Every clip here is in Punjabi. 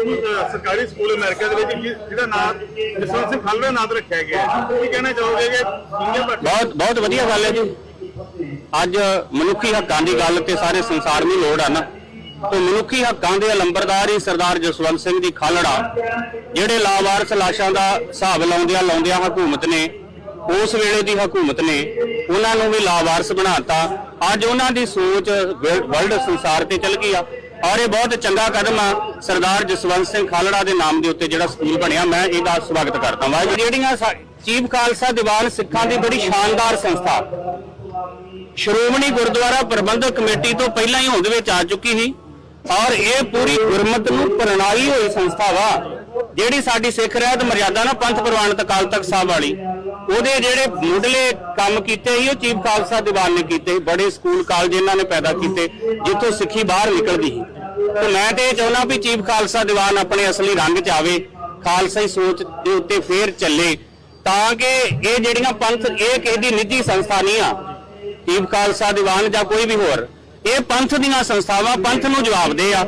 ਸਕੂਲ ਸਰਕਾਰੀ ਸਕੂਲ ਅਮਰੀਕਾ ਦੇ ਵਿੱਚ ਜਿਹਦਾ ਨਾਮ ਜਸਵੰਤ ਸਿੰਘ ਖਾਲੜਾ ਨਾਮ ਰੱਖਿਆ ਗਿਆ ਕੀ ਕਹਿਣਾ ਚਾਹੋਗੇ ਕਿ ਬਹੁਤ ਬਹੁਤ ਵਧੀਆ ਗੱਲ ਹੈ ਜੀ। ਅੱਜ ਮਨੁੱਖੀ ਹੱਕਾਂ ਦੀ ਗੱਲ ਤੇ ਸਾਰੇ ਸੰਸਾਰ ਨੂੰ ਲੋੜ ਆ ਨਾ। ਤੇ ਮਨੁੱਖੀ ਹੱਕਾਂ ਦੇ ਅਲੰਬਰਦਾਰ ਹੀ ਸਰਦਾਰ ਜਸਵੰਤ ਸਿੰਘ ਦੀ ਖਾਲੜਾ, ਜਿਹੜੇ ਲਾਵਾਰਸ ਲਾਸ਼ਾਂ ਦਾ ਹਿਸਾਬ ਲਾਉਂਦਿਆਂ ਲਾਉਂਦਿਆਂ ਹਕੂਮਤ ਨੇ, ਉਸ ਵੇਲੇ ਦੀ ਹਕੂਮਤ ਨੇ, ਉਹਨਾਂ ਨੂੰ ਵੀ ਲਾਵਾਰਸ ਬਣਾਤਾ ਅੱਜ ਉਹਨਾਂ ਦੀ ਸੋਚ ਵਰਲਡ ਸੰਸਾਰ ਤੇ ਚੱਲ ਗਈ ਆ। ਔਰ ਇਹ ਬਹੁਤ ਚੰਗਾ ਕਦਮ ਆ ਸਰਦਾਰ ਜਸਵੰਤ ਸਿੰਘ ਖਾਲੜਾ ਦੇ ਨਾਮ ਦੇ ਉੱਤੇ ਜਿਹੜਾ ਸਕੂਲ ਬਣਿਆ, ਮੈਂ ਇਹਦਾ ਸਵਾਗਤ ਕਰਦਾ ਵਾਂ ਜਿਹੜੀਆਂ ਚੀਫ ਖਾਲਸਾ ਦੀਵਾਨ ਸਿੱਖਾਂ ਦੀ ਬੜੀ ਸ਼ਾਨਦਾਰ ਸੰਸਥਾ, ਸ਼੍ਰੋਮਣੀ ਗੁਰਦੁਆਰਾ ਪ੍ਰਬੰਧਕ ਕਮੇਟੀ ਤੋਂ ਪਹਿਲਾਂ ਹੀ ਹੋਂਦ ਵਿੱਚ ਆ ਚੁੱਕੀ ਸੀ ਔਰ ਇਹ ਪੂਰੀ ਗੁਰਮਤ ਨੂੰ ਪ੍ਰਣਾਲੀ ਹੋਈ ਸੰਸਥਾ ਵਾ, ਜਿਹੜੀ ਸਾਡੀ ਸਿੱਖ ਰਹਿਤ ਮਰਿਆਦਾ ਨਾ ਪੰਥ ਪ੍ਰਵਾਨਿਤ ਅਕਾਲ ਤਖਤ ਸਾਹਿਬ ਵਾਲੀ, ਉਹਦੇ ਜਿਹੜੇ ਮੁੱਢਲੇ ਕੰਮ ਕੀਤੇ ਸੀ, ਉਹ ਚੀਫ ਖਾਲਸਾ ਦੀਵਾਨ ਨੇ ਕੀਤੇ ਬੜੇ ਸਕੂਲ ਕਾਲਜ ਇਹਨਾਂ ਨੇ ਪੈਦਾ ਕੀਤੇ, ਜਿੱਥੋਂ ਸਿੱਖੀ ਬਾਹਰ ਨਿਕਲਦੀ ਸੀ। ਤੇ ਮੈਂ ਤੇ ਇਹ ਚਾਹੁੰਦਾ ਵੀ ਚੀਫ ਖਾਲਸਾ ਦੀਵਾਨ ਆਪਣੇ ਅਸਲੀ ਰੰਗ 'ਚ ਆਵੇ ਖਾਲਸਾਈ ਸੋਚ ਦੇ ਉੱਤੇ ਫੇਰ ਚੱਲੇ, ਤਾਂ ਕਿ ਇਹ ਜਿਹੜੀਆਂ ਪੰਥ, ਇਹ ਕਿਸੇ ਦੀ ਨਿੱਜੀ ਸੰਸਥਾ ਨਹੀਂ ਆ, ਚੀਫ ਖਾਲਸਾ ਦੀਵਾਨ ਜਾਂ ਕੋਈ ਵੀ ਹੋਰ, ਇਹ ਪੰਥ ਦੀਆਂ ਸੰਸਥਾਵਾਂ ਪੰਥ ਨੂੰ ਜਵਾਬਦੇ ਆ,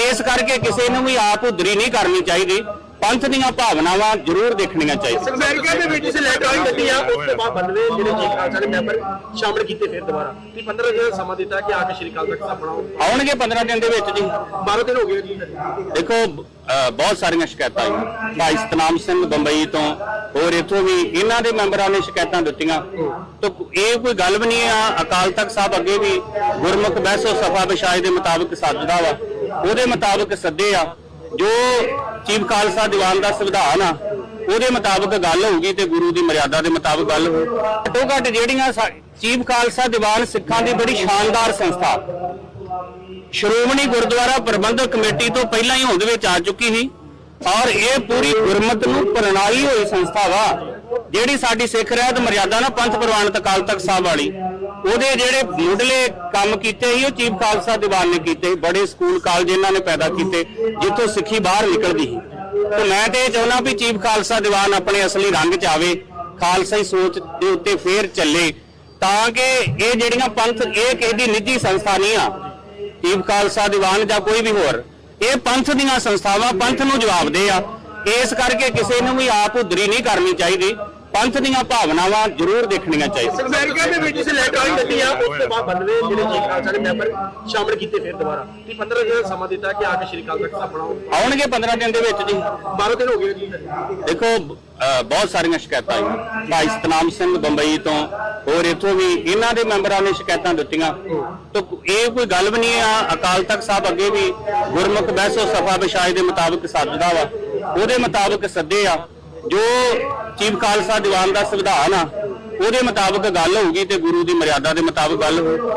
ਇਸ ਕਰਕੇ ਕਿਸੇ ਨੂੰ ਵੀ ਆਪ ਉਧਰੀ ਨਹੀਂ ਕਰਨੀ ਚਾਹੀਦੀ। ਪੰਥ ਦੀਆਂ ਭਾਵਨਾਵਾਂ ਜ਼ਰੂਰ ਦੇਖਣੀਆਂ ਚਾਹੀਦੀਆਂ। ਅਮਰੀਕਾ ਦੇ ਵਿੱਚ ਇਲੈਕਟ੍ਰੋਨਿਕ ਗੱਡੀ ਆ। ਉਸ ਤੋਂ ਬਾਅਦ 92 ਜਿਹੜੇ ਖਾਲਸਾ ਦੇ ਮੈਂਬਰ ਸ਼ਾਮਲ ਕੀਤੇ ਫਿਰ ਦੁਬਾਰਾ। ਤੇ 15 ਦਿਨ ਦਾ ਸਮਾਂ ਦਿੱਤਾ ਕਿ ਆ ਕੇ ਸ਼੍ਰੀ ਅਕਾਲ ਤਖਤ ਬਣਾਓ। ਆਉਣਗੇ 15 ਦਿਨ ਦੇ ਵਿੱਚ ਜੀ। 12 ਦਿਨ ਹੋ ਗਏ ਜੀ। ਦੇਖੋ ਬਹੁਤ ਸਾਰੀਆਂ ਸ਼ਿਕਾਇਤਾਂ ਆਈਆਂ। ਭਾਈ ਸਤਨਾਮ ਸਿੰਘ ਬੰਬਈ ਤੋਂ ਹੋਰ ਇਥੋਂ ਵੀ ਇਹਨਾਂ ਦੇ ਮੈਂਬਰਾਂ ਨੇ ਸ਼ਿਕਾਇਤਾਂ ਦਿੱਤੀਆਂ। ਤਾਂ ਇਹ ਕੋਈ ਗੱਲ ਵੀ ਨਹੀਂ ਆ ਅਕਾਲ ਤਖਤ ਸਾਹਿਬ ਅੱਗੇ ਵੀ ਗੁਰਮੁਖ ਬਹਿਸੋ ਸਫਾ ਵਿਸ਼ਾਏ ਦੇ ਮੁਤਾਬਕ ਸੱਜਦਾ ਵਾ। ਉਹਦੇ ਮੁਤਾਬਕ ਸੱਦੇ ਆ। ਜੋ ਚੀਫ ਖਾਲਸਾ ਦੀਵਾਨ ਦਾ ਸੰਵਿਧਾਨ ਆ, ਉਹਦੇ ਮੁਤਾਬਕ ਗੱਲ ਹੋਊਗੀ ਤੇ ਗੁਰੂ ਦੀ ਮਰਿਆਦਾ ਦੇ ਮੁਤਾਬਕ ਗੱਲ ਹੋਊ। ਘੱਟੋ ਘੱਟ ਜਿਹੜੀਆਂ ਚੀਫ ਖਾਲਸਾ ਦੀਵਾਨ ਸਿੱਖਾਂ ਦੀ ਬੜੀ ਸ਼ਾਨਦਾਰ ਸੰਸਥਾ। ਸ਼੍ਰੋਮਣੀ ਗੁਰਦੁਆਰਾ ਪ੍ਰਬੰਧਕ ਕਮੇਟੀ ਤੋਂ ਪਹਿਲਾਂ ਹੀ ਹੋਂਦ ਵਿੱਚ ਆ ਚੁੱਕੀ ਸੀ ਔਰ ਇਹ ਪੂਰੀ ਗੁਰਮਤ ਨੂੰ ਪ੍ਰਣਾਲੀ ਹੋਈ ਸੰਸਥਾ ਵਾ। ਜਿਹੜੀ ਸਾਡੀ ਸਿੱਖ ਰਹਿਤ ਮਰਿਆਦਾ ਨਾ ਪੰਥ ਪ੍ਰਵਾਨਿਤ ਅਕਾਲ ਤਖਤ ਸਾਹਿਬ ਵਾਲੀ, ਉਹਦੇ ਜਿਹੜੇ ਮੁੱਢਲੇ ਕੰਮ ਕੀਤੇ ਸੀ, ਉਹ ਚੀਫ ਖਾਲਸਾ ਦੀਵਾਨ ਨੇ ਕੀਤੇ ਸੀ। ਬੜੇ ਸਕੂਲ ਕਾਲਜ ਇਹਨਾਂ ਨੇ ਪੈਦਾ ਕੀਤੇ, ਜਿੱਥੋਂ ਸਿੱਖੀ ਬਾਹਰ ਨਿਕਲਦੀ ਸੀ ਤੇ ਮੈਂ ਤੇ ਇਹ ਚਾਹੁੰਦਾ ਵੀ ਚੀਫ ਖਾਲਸਾ ਦੀਵਾਨ ਆਪਣੇ ਅਸਲੀ ਰੰਗ 'ਚ ਆਵੇ ਖਾਲਸਾਈ ਸੋਚ ਦੇ ਉੱਤੇ ਫੇਰ ਚੱਲੇ, ਤਾਂ ਕਿ ਇਹ ਜਿਹੜੀਆਂ ਪੰਥ, ਇਹ ਕਿਸੇ ਦੀ ਨਿੱਜੀ ਸੰਸਥਾ ਨਹੀਂ ਆ, ਚੀਫ ਖਾਲਸਾ ਦੀਵਾਨ ਜਾਂ ਕੋਈ ਵੀ ਹੋਰ, ਇਹ ਪੰਥ ਦੀਆਂ ਸੰਸਥਾਵਾਂ ਪੰਥ ਨੂੰ ਜਵਾਬਦੇ ਆ ਇਸ ਕਰਕੇ ਕਿਸੇ ਨੂੰ ਵੀ ਆਪ ਉਧਰੀ ਨਹੀਂ ਕਰਨੀ ਚਾਹੀਦੀ। ਪੰਥ ਦੀਆਂ ਭਾਵਨਾਵਾਂ ਜ਼ਰੂਰ ਦੇਖਣੀਆਂ ਚਾਹੀਦੀਆਂ। ਅਮਰੀਕਾ ਦੇ ਵਿੱਚ ਇਲੈਕਟ੍ਰੋਨਿਕ ਗੱਡੀ ਆ ਉਸ ਤੋਂ ਬਾਅਦ 92 ਜਿਹੜੇ ਚੀਫ ਖਾਲਸਾ ਦੇ ਮੈਂਬਰ ਸ਼ਾਮਲ ਕੀਤੇ ਫਿਰ ਦੁਬਾਰਾ। ਤੇ 15 ਦਿਨ ਦਾ ਸਮਾਂ ਦਿੱਤਾ ਕਿ ਆ ਕੇ ਸ਼੍ਰੀ ਅਕਾਲ ਤਖਤ ਸਾਹਿਬ ਬਣਾਓ। ਆਉਣਗੇ 15 ਦਿਨ ਦੇ ਵਿੱਚ ਜੀ। 12 ਦਿਨ ਹੋ ਗਏ ਜੀ। ਦੇਖੋ ਬਹੁਤ ਸਾਰੀਆਂ ਸ਼ਿਕਾਇਤਾਂ ਆਈਆਂ। ਭਾਈ ਸਤਨਾਮ ਸਿੰਘ ਬੰਬਈ ਤੋਂ ਹੋਰ ਇਥੋਂ ਵੀ ਇਹਨਾਂ ਦੇ ਮੈਂਬਰਾਂ ਨੇ ਸ਼ਿਕਾਇਤਾਂ ਦਿੱਤੀਆਂ। ਤਾਂ ਇਹ ਕੋਈ ਗੱਲ ਵੀ ਨਹੀਂ ਆ। ਅਕਾਲ ਤਖਤ ਸਾਹਿਬ ਅੱਗੇ ਵੀ ਗੁਰਮੁਖ ਬਹਿਸੋ ਸਫਾ ਵਿਸ਼ਾਏ ਦੇ ਮੁਤਾਬਕ ਸੱਜਦਾ ਵਾ। ਉਹਦੇ ਮੁਤਾਬਕ ਸੱਦੇ ਆ। ਜੋ ਚੀਫ ਖਾਲਸਾ ਦੀਵਾਨ ਦਾ ਸੰਵਿਧਾਨ ਆ, ਉਹਦੇ ਮੁਤਾਬਕ ਗੱਲ ਹੋਊਗੀ ਤੇ ਗੁਰੂ ਦੀ ਮਰਿਆਦਾ ਦੇ ਮੁਤਾਬਕ ਗੱਲ ਹੋਊ।